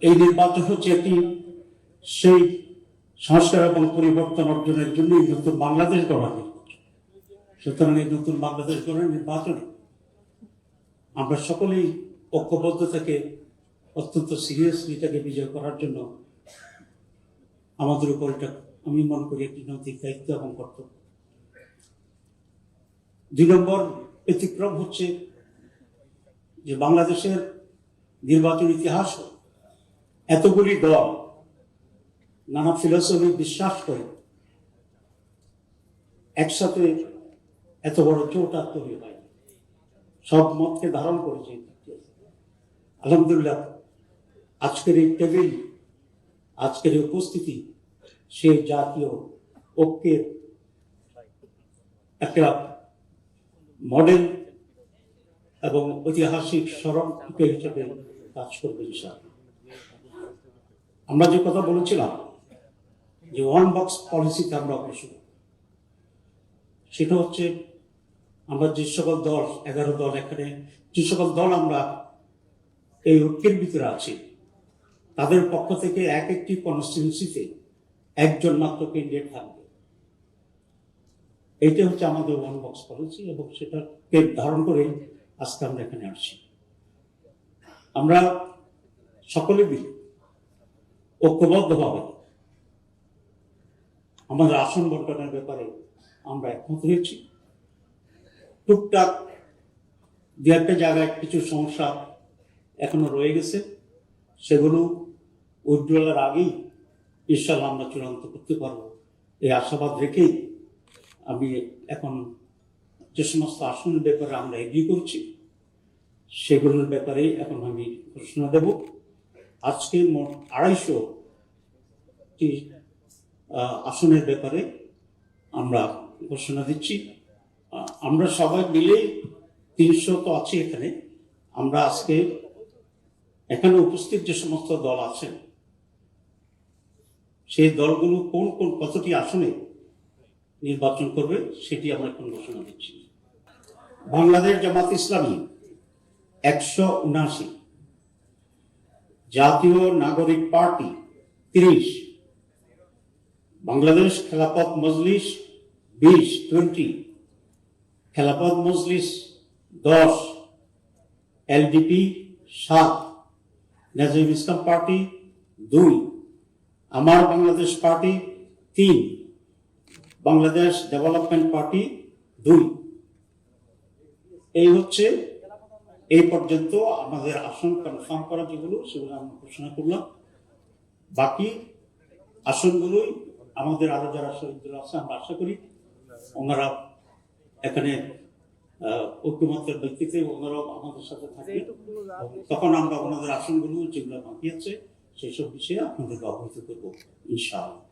এই নির্বাচন হচ্ছে একটি সেই সংস্কার এবং পরিবর্তন অর্জনের জন্য এই নতুন বাংলাদেশ গড়া সুতরাং এই নতুন বাংলাদেশ গড়ার নির্বাচনে আমরা সকলেই ঐক্যবদ্ধ থেকে অত্যন্ত সিরিয়াসলি এটাকে বিজয় করার জন্য আমাদের উপর এটা আমি মনে করি একটি নৈতিক দায়িত্ব এবং কর্তব্য। দুই নম্বর ব্যতিক্রম হচ্ছে যে বাংলাদেশের নির্বাচন ইতিহাস এতগুলি দল, নানা ফিলোসফি বিশ্বাস করে, একসাথে এত বড় আর তৈরি হয় সব মতকে ধারণ করেছে আলহামদুলিল্লাহ, আজকের এই টেবিল আজকের এই উপস্থিতি সেই জাতীয় ঐক্যের একটা মডেল এবং ঐতিহাসিক স্মরণ হিসেবে কাজ করবে ইনশাআল্লাহ। আমরা যে কথা বলেছিলাম যে ওয়ান বক্স পলিসিতে আমরা অগ্রসর সেটা হচ্ছে আমরা যে সকল দল, এগারো দল এখানে, যে সকল দল আমরা এই ঐক্যের ভিতরে আছি, তাদের পক্ষ থেকে এক একটি কনস্টিটিউন্সিতে একজন মাত্র ক্যান্ডিডেট থাকবে। এইটা হচ্ছে আমাদের ওয়ান বক্স পলিসি এবং সেটাকে ধারণ করে আজকে আমরা এখানে আসছি। আমরা সকলে মিলে ঐক্যবদ্ধভাবে। আমাদের আসন বন্টনের ব্যাপারে আমরা একমত হয়েছি। টুকটাক দু একটা জায়গায় কিছু সমস্যা এখনও রয়ে গেছে। সেগুলো উজ্জ্বলের আগেই ইনশাল্লাহ আমরা চূড়ান্ত করতে পারব। এই আশাবাদ রেখেই আমি এখন যে সমস্ত আসনের ব্যাপারে আমরা এগিয়ে করছি, সেগুলোর ব্যাপারে এখন আমি ঘোষণা দেব। আজকে মোট আড়াইশো আসনের ব্যাপারে আমরা ঘোষণা দিচ্ছি। আমরা সবাই মিলে তিনশো তো আছি এখানে। আমরা আজকে এখানে উপস্থিত যে সমস্ত দল আছেন, সেই দলগুলো কোন কোন কতটি আসনে নির্বাচন করবে সেটি আমরা এখন ঘোষণা দিচ্ছি। বাংলাদেশ জামাত ইসলামী একশো উনাশি জাতীয় নাগরিক পার্টি, তিরিশ। বাংলাদেশ খেলাপথ মজলিস, বিশ, টোয়েন্টি। খেলাপথ মজলিস, দশ। এলডিপি, সাত। নাজিম ইসলাম পার্টি, দুই। আমার বাংলাদেশ পার্টি, তিন। বাংলাদেশ ডেভেলপমেন্ট পার্টি, দুই। এই হচ্ছে এই পর্যন্ত আমাদের আসন কনফার্ম করা যেগুলো, সেগুলো আমরা ঘোষণা করলাম। বাকি আসনগুলোই আমাদের আরও যারা শহীদরা আছে, আমরা আশা করি ওনারা এখানে ঐক্যমত্যের ভিত্তিতে ওনারাও আমাদের সাথে থাকবে তখন আমরা ওনাদের আসনগুলো যেগুলো বাকি আছে সেই সব বিষয়ে আপনাদেরকে অবহিত করব, ইনশাআল্লাহ।